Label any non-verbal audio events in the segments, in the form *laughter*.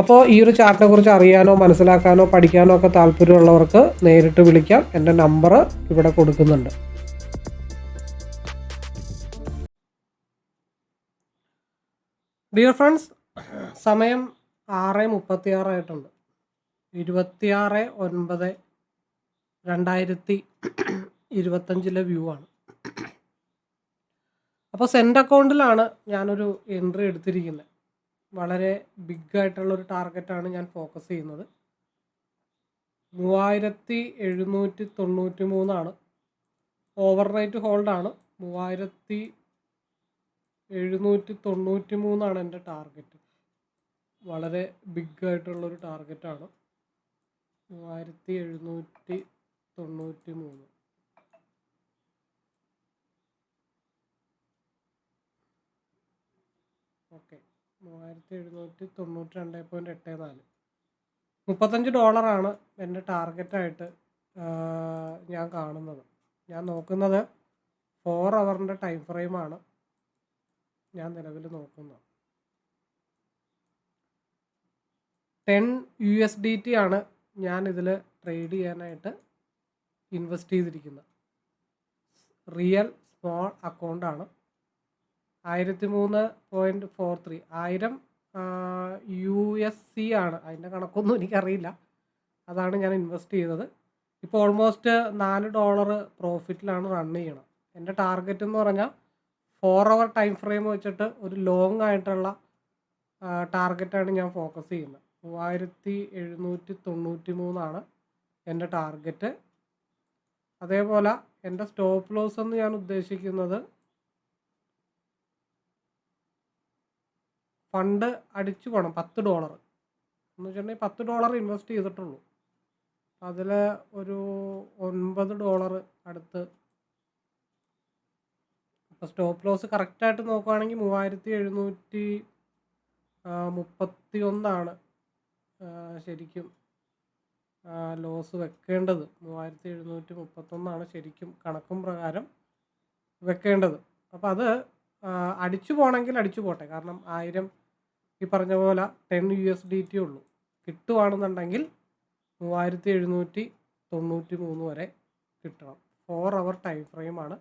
അപ്പോൾ ഈ ഒരു ചാർട്ടിനെ കുറിച്ച് അറിയാനോ മനസ്സിലാക്കാനോ പഠിക്കാനോ ഒക്കെ താല്പര്യമുള്ളവർക്ക് നേരിട്ട് വിളിക്കാം. എന്റെ നമ്പർ ഇവിടെ കൊടുക്കുന്നുണ്ട്. ഡിയർ ഫ്രണ്ട്സ് സമയം ആറ് മുപ്പത്തി ആറായിട്ടുണ്ട് ഇരുപത്തിയാറ് ഒൻപത് രണ്ടായിരത്തി ഇരുപത്തഞ്ചിലെ വ്യൂ ആണ്. അപ്പോൾ സെന്റ് അക്കൗണ്ടിലാണ് ഞാനൊരു എൻട്രി എടുത്തിരിക്കുന്നത്. വളരെ ബിഗ് ആയിട്ടുള്ള ഒരു ടാർഗറ്റാണ് ഞാൻ ഫോക്കസ് ചെയ്യുന്നത്. മൂവായിരത്തി എഴുന്നൂറ്റി തൊണ്ണൂറ്റി മൂന്നാണ് ഓവർനൈറ്റ് ഹോൾഡാണ് മൂവായിരത്തി എഴുന്നൂറ്റി തൊണ്ണൂറ്റി മൂന്നാണ് എന്റെ ടാർഗറ്റ് വളരെ ബിഗ് ആയിട്ടുള്ളൊരു ടാർഗറ്റാണ് മൂവായിരത്തി എഴുന്നൂറ്റി തൊണ്ണൂറ്റി മൂന്ന് ഓക്കെ മൂവായിരത്തി എഴുന്നൂറ്റി തൊണ്ണൂറ്റി രണ്ട് പോയിന്റ് എട്ട് നാല്. മുപ്പത്തഞ്ച് ഡോളറാണ് എന്റെ ടാർഗറ്റായിട്ട് ഞാൻ കാണുന്നത്. ഞാൻ നോക്കുന്നത് ഫോർ അവറിന്റെ ടൈം ഫ്രെയിമാണ് ഞാൻ നിലവിൽ നോക്കുന്നത്. Ten U S D T ആണ് ഞാൻ ഇതിൽ ട്രേഡ് ചെയ്യാനായിട്ട് ഇൻവെസ്റ്റ് ചെയ്തിരിക്കുന്നത്. റിയൽ സ്മോൾ അക്കൗണ്ടാണ് ആയിരത്തി മൂന്ന് പോയിന്റ് ഫോർ ത്രീ ആയിരം യു എസ് സി ആണ്. അതിന്റെ കണക്കൊന്നും എനിക്കറിയില്ല. അതാണ് ഞാൻ ഇൻവെസ്റ്റ് ചെയ്തത്. ഇപ്പോൾ ഓൾമോസ്റ്റ് നാല് ഡോളർ പ്രോഫിറ്റിലാണ് റൺ ചെയ്യണം. എന്റെ ടാർഗറ്റ് എന്ന് പറഞ്ഞാൽ ഫോർ അവർ ടൈം ഫ്രെയിം വെച്ചിട്ട് ഒരു ലോങ് ആയിട്ടുള്ള ടാർഗറ്റാണ് ഞാൻ ഫോക്കസ് ചെയ്യുന്നത്. മൂവായിരത്തി എഴുന്നൂറ്റി തൊണ്ണൂറ്റി മൂന്നാണ് എന്റെ ടാർഗറ്റ് അതേപോലെ എന്റെ സ്റ്റോപ്പ് ലോസ് എന്ന് ഞാൻ ഉദ്ദേശിക്കുന്നത് ഫണ്ട് അടിച്ചു പോകണം പത്ത് ഡോളർ. എന്ന് വെച്ചിട്ടുണ്ടെങ്കിൽ പത്ത് ഡോളർ ഇൻവെസ്റ്റ് ചെയ്തിട്ടുള്ളൂ. അതിൽ ഒരു ഒൻപത് ഡോളർ അടുത്ത്. അപ്പോൾ സ്റ്റോപ്പ് ലോസ് കറക്റ്റായിട്ട് നോക്കുകയാണെങ്കിൽ മൂവായിരത്തി എഴുന്നൂറ്റി മുപ്പത്തി ഒന്നാണ് ശരിക്കും ലോസ് വെക്കേണ്ടത്. മൂവായിരത്തി എഴുന്നൂറ്റി മുപ്പത്തൊന്നാണ് ശരിക്കും കണക്കും പ്രകാരം വെക്കേണ്ടത്. അപ്പോൾ അത് അടിച്ചു പോകണമെങ്കിൽ അടിച്ചു പോട്ടെ. കാരണം ആയിരം ഈ പറഞ്ഞ പോലെ ten U S D T ഉള്ളൂ. കിട്ടുവാണെന്നുണ്ടെങ്കിൽ മൂവായിരത്തി എഴുന്നൂറ്റി തൊണ്ണൂറ്റി മൂന്ന് വരെ കിട്ടണം. ഫോർ അവർ ടൈം ഫ്രെയിമാണ്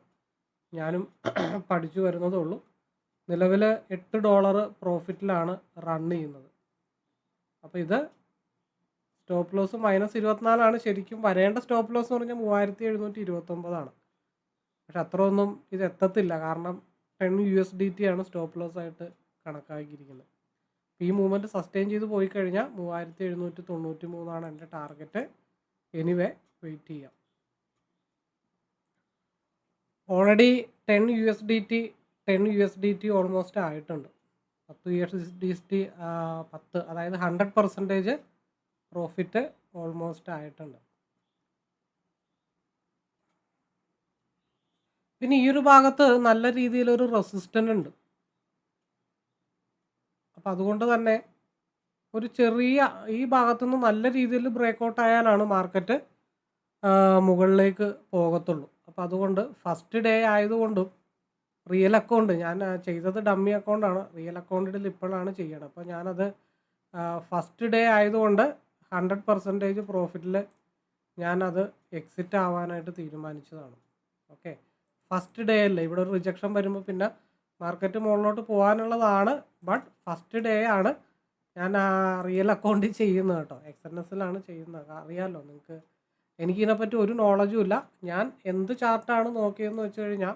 ഞാനും *clears throat* പഠിച്ചു വരുന്നതേ ഉള്ളൂ. നിലവിൽ എട്ട് ഡോളർ പ്രോഫിറ്റിലാണ് റൺ ചെയ്യുന്നത്. അപ്പോൾ ഇത് സ്റ്റോപ്പ് ലോസ് മൈനസ് ഇരുപത്തിനാലാണ്. ശരിക്കും വരേണ്ട സ്റ്റോപ്പ് ലോസ് എന്ന് പറഞ്ഞാൽ മൂവായിരത്തി എഴുന്നൂറ്റി ഇരുപത്തൊമ്പതാണ് പക്ഷെ അത്ര ഒന്നും ഇത് എത്തത്തില്ല. കാരണം ten U S D T ആണ് സ്റ്റോപ്പ് ലോസ് ആയിട്ട് കണക്കാക്കിയിരിക്കുന്നത്. ഈ മൂവ്മെന്റ് സസ്റ്റെയിൻ ചെയ്ത് പോയി കഴിഞ്ഞാൽ മൂവായിരത്തി എഴുന്നൂറ്റി തൊണ്ണൂറ്റി മൂന്നാണ് എന്റെ ടാർഗറ്റ്. എനിവേ വെയിറ്റ് ചെയ്യാം. Already ten U S D T ten U S D T almost ആയിട്ടുണ്ട്. പത്ത് യു എസ് ഡി ടി പത്ത് അതായത് ഹൺഡ്രഡ് പെർസെന്റേജ് പ്രോഫിറ്റ് ഓൾമോസ്റ്റ് ആയിട്ടുണ്ട്. പിന്നെ ഈ ഒരു ഭാഗത്ത് നല്ല രീതിയിലൊരു റെസിസ്റ്റന്റ് ഉണ്ട്. അപ്പം അതുകൊണ്ട് തന്നെ ഒരു ചെറിയ ഈ ഭാഗത്തുനിന്ന് നല്ല രീതിയിൽ ബ്രേക്കൗട്ട് ആയാലാണ് മാർക്കറ്റ് മുകളിലേക്ക് പോകത്തുള്ളൂ. അപ്പം അതുകൊണ്ട് ഫസ്റ്റ് ഡേ ആയതുകൊണ്ടും റിയൽ അക്കൗണ്ട് ഞാൻ ചെയ്തത് ഡമ്മി അക്കൗണ്ടാണ് റിയൽ അക്കൗണ്ടിൽ ഇപ്പോഴാണ് ചെയ്യണം അപ്പോൾ ഞാനത് ഫസ്റ്റ് ഡേ ആയതുകൊണ്ട് ഹൺഡ്രഡ് പെർസെന്റേജ് പ്രോഫിറ്റിൽ ഞാനത് എക്സിറ്റ് ആവാനായിട്ട് തീരുമാനിച്ചതാണ്. ഓക്കെ ഫസ്റ്റ് ഡേ അല്ലേ? ഇവിടെ ഒരു റിജക്ഷൻ വരുമ്പോൾ പിന്നെ മാർക്കറ്റ് മുകളിലോട്ട് പോകാനുള്ളതാണ്. ബട്ട് ഫസ്റ്റ് ഡേ ആണ് ഞാൻ റിയൽ അക്കൗണ്ടിൽ ചെയ്യുന്നത് കേട്ടോ. എക്സ് എസിലാണ് ചെയ്യുന്നത്. അറിയാമല്ലോ നിങ്ങൾക്ക്. എനിക്കിതിനെപ്പറ്റി ഒരു നോളജും ഇല്ല. ഞാൻ എന്ത് ചാർട്ടാണ് നോക്കിയതെന്ന് വെച്ച് കഴിഞ്ഞാൽ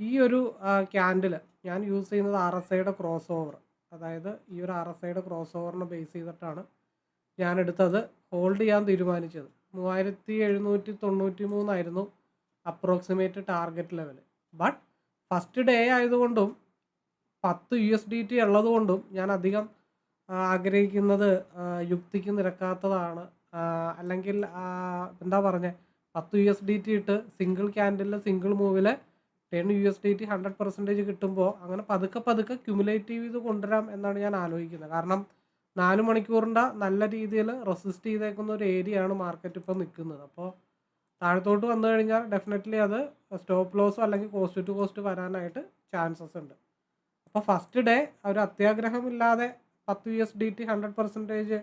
ഈ ഒരു ക്യാൻഡിൽ ഞാൻ യൂസ് ചെയ്യുന്നത് ആർ എസ് ഐയുടെ ക്രോസ് ഓവർ അതായത് ഈ ഒരു ആർ എസ് ഐയുടെ ക്രോസ് ഓവറിനെ ബേസ് ചെയ്തിട്ടാണ് ഞാൻ എടുത്തത്. ഹോൾഡ് ചെയ്യാൻ തീരുമാനിച്ചത്. മൂവായിരത്തി എഴുന്നൂറ്റി തൊണ്ണൂറ്റി മൂന്നായിരുന്നു approximate target level but first day ആയതുകൊണ്ടും പത്ത് യു എസ് ഡി ടി ഉള്ളതുകൊണ്ടും ഞാൻ അധികം ആഗ്രഹിക്കുന്നത് യുക്തിക്ക് നിരക്കാത്തതാണ്. അല്ലെങ്കിൽ എന്താ പറഞ്ഞത് പത്ത് യു എസ് ഡി ടി ഇട്ട് സിംഗിൾ ക്യാൻഡിലെ single മൂവിൽ ten U S D T hundred percentage കിട്ടുമ്പോൾ അങ്ങനെ പതുക്കെ പതുക്കെ ക്യുമുലേറ്റീവ് ഇത് കൊണ്ടുവരാം എന്നാണ് ഞാൻ ആലോചിക്കുന്നത്. കാരണം നാല് മണിക്കൂറിന്റെ നല്ല രീതിയിൽ റെസിസ്റ്റ് ചെയ്തേക്കുന്ന ഒരു ഏരിയയാണ് മാർക്കറ്റ് ഇപ്പോൾ നിൽക്കുന്നത്. അപ്പോൾ താഴത്തോട്ട് വന്നു കഴിഞ്ഞാൽ ഡെഫിനറ്റ്ലി അത് സ്റ്റോപ്പ് ലോസോ അല്ലെങ്കിൽ കോസ്റ്റ് ടു കോസ്റ്റ് വരാനായിട്ട് ചാൻസസ് ഉണ്ട്. അപ്പോൾ ഫസ്റ്റ് ഡേ ഒരു അത്യാഗ്രഹമില്ലാതെ പത്ത് U S D T hundred percentage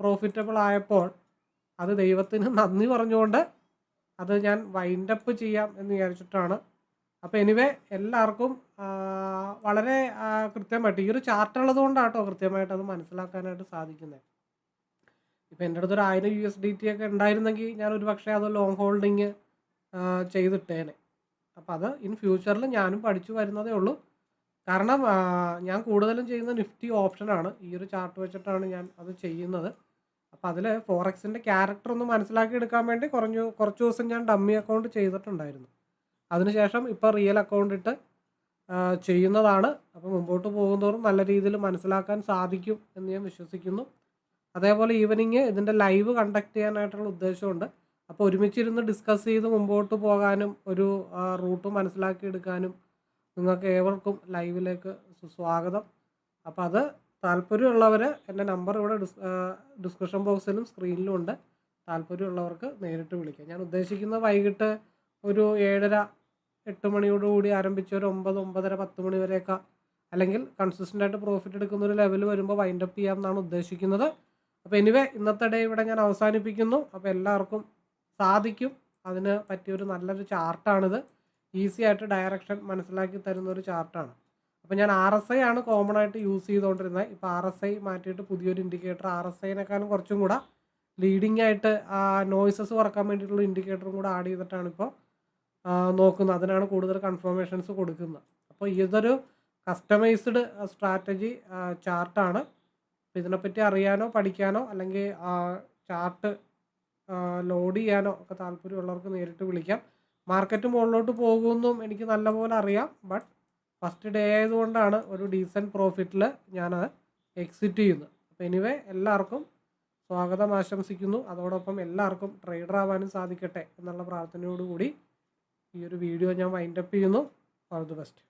profitable ആയപ്പോൾ അത് ദൈവത്തിന് നന്ദി പറഞ്ഞുകൊണ്ട് അത് ഞാൻ വൈൻഡപ്പ് ചെയ്യാം എന്ന് വിചാരിച്ചിട്ടാണ്. അപ്പോൾ എനിവേ എല്ലാവർക്കും വളരെ കൃത്യമായിട്ട് ഈ ഒരു ചാർട്ട് ഉള്ളതുകൊണ്ടാട്ടോ കൃത്യമായിട്ട് അത് മനസ്സിലാക്കാനായിട്ട് സാധിക്കുന്നത് ഇപ്പം എന്റെ അടുത്തൊരു ആയിരം യു എസ് ഡി ടി ഒക്കെ ഉണ്ടായിരുന്നെങ്കിൽ ഞാൻ ഒരു പക്ഷേ അത് ലോങ് ഹോൾഡിങ് ചെയ്തിട്ടേനെ. അപ്പോൾ അത് ഇൻ ഫ്യൂച്ചറിൽ ഞാനും പഠിച്ചു വരുന്നതേ ഉള്ളൂ. കാരണം ഞാൻ കൂടുതലും ചെയ്യുന്ന നിഫ്റ്റി ഓപ്ഷനാണ് ഈ ഒരു ചാർട്ട് വെച്ചിട്ടാണ് ഞാൻ അത് ചെയ്യുന്നത്. അപ്പോൾ അതിൽ ഫോറക്സിന്റെ ക്യാരക്ടർ ഒന്ന് മനസ്സിലാക്കി എടുക്കാൻ വേണ്ടി കുറഞ്ഞു കുറച്ച് ദിവസം ഞാൻ ഡമ്മി അക്കൗണ്ട് ചെയ്തിട്ടുണ്ടായിരുന്നു. അതിനുശേഷം ഇപ്പോൾ റിയൽ അക്കൗണ്ട് ഇട്ട് ചെയ്യുന്നതാണ്. അപ്പോൾ മുമ്പോട്ട് പോകുന്നതോറും നല്ല രീതിയിൽ മനസ്സിലാക്കാൻ സാധിക്കും എന്ന് ഞാൻ വിശ്വസിക്കുന്നു. അതേപോലെ ഈവനിങ് ഇതിന്റെ ലൈവ് കണ്ടക്ട് ചെയ്യാനായിട്ടുള്ള ഉദ്ദേശമുണ്ട് അപ്പോൾ ഒരുമിച്ചിരുന്ന് ഡിസ്കസ് ചെയ്ത് മുമ്പോട്ട് പോകാനും ഒരു റൂട്ട് മനസ്സിലാക്കി എടുക്കാനും നിങ്ങൾക്ക് ഏവർക്കും ലൈവിലേക്ക് സ്വാഗതം. അപ്പോൾ അത് താല്പര്യമുള്ളവർ എന്റെ നമ്പർ ഇവിടെ ഡിസ് ഡിസ്ക്രിപ്ഷൻ ബോക്സിലും സ്ക്രീനിലും ഉണ്ട്. താല്പര്യമുള്ളവർക്ക് നേരിട്ട് വിളിക്കാം. ഞാൻ ഉദ്ദേശിക്കുന്നത് വൈകിട്ട് ഒരു ഏഴര എട്ട് മണിയോടുകൂടി ആരംഭിച്ച ഒരു ഒമ്പത് ഒമ്പതര പത്ത് മണി വരെയൊക്കെ അല്ലെങ്കിൽ കൺസിസ്റ്റന്റ് ആയിട്ട് പ്രോഫിറ്റ് എടുക്കുന്ന ഒരു ലെവൽ വരുമ്പോൾ വൈൻഡപ്പ് ചെയ്യാം എന്നാണ് ഉദ്ദേശിക്കുന്നത്. അപ്പോൾ എനിവേ ഇന്നത്തെ ഡേ ഇവിടെ ഞാൻ അവസാനിപ്പിക്കുന്നു. അപ്പോൾ എല്ലാവർക്കും സാധിക്കും. അതിന് പറ്റിയൊരു നല്ലൊരു ചാർട്ടാണിത് ഈസി ആയിട്ട് ഡയറക്ഷൻ മനസ്സിലാക്കി തരുന്ന ഒരു ചാർട്ടാണ് അപ്പോൾ ഞാൻ ആർ എസ് ഐ ആണ് കോമൺ ആയിട്ട് യൂസ് ചെയ്തുകൊണ്ടിരുന്നത് ഇപ്പോൾ ആർ എസ് ഐ മാറ്റിയിട്ട് പുതിയൊരു ഇൻഡിക്കേറ്റർ ആർ എസ് ഐനേക്കാളും കുറച്ചും കൂടെ ലീഡിങ് ആയിട്ട് നോയ്സസ് കുറയ്ക്കാൻ വേണ്ടിയിട്ടുള്ള ഇൻഡിക്കേറ്ററും കൂടെ ആഡ് ചെയ്തിട്ടാണ് ഇപ്പോൾ നോക്കുന്നത്. അതിനാണ് കൂടുതൽ കൺഫർമേഷൻസ് കൊടുക്കുന്നത്. അപ്പോൾ ഇതൊരു കസ്റ്റമൈസ്ഡ് സ്ട്രാറ്റജി ചാർട്ടാണ് അപ്പോൾ ഇതിനെപ്പറ്റി അറിയാനോ പഠിക്കാനോ അല്ലെങ്കിൽ ആ ചാർട്ട് ലോഡ് ചെയ്യാനോ ഒക്കെ താല്പര്യമുള്ളവർക്ക് നേരിട്ട് വിളിക്കാം. മാർക്കറ്റ് മുകളിലോട്ട് പോകുമെന്നും എനിക്ക് നല്ലപോലെ അറിയാം. ബട്ട് ഫസ്റ്റ് ഡേ ആയതുകൊണ്ടാണ് ഒരു ഡീസന്റ് പ്രോഫിറ്റിൽ ഞാൻ എക്സിറ്റ് ചെയ്യുന്നത്. അപ്പോൾ എനിവേ എല്ലാവർക്കും സ്വാഗതം ആശംസിക്കുന്നു. അതോടൊപ്പം എല്ലാവർക്കും ട്രേഡർ ആവാനും സാധിക്കട്ടെ എന്നുള്ള പ്രാർത്ഥനയോടുകൂടി ഈ ഒരു വീഡിയോ ഞാൻ വൈൻഡപ്പ് ചെയ്യുന്നു. All the best.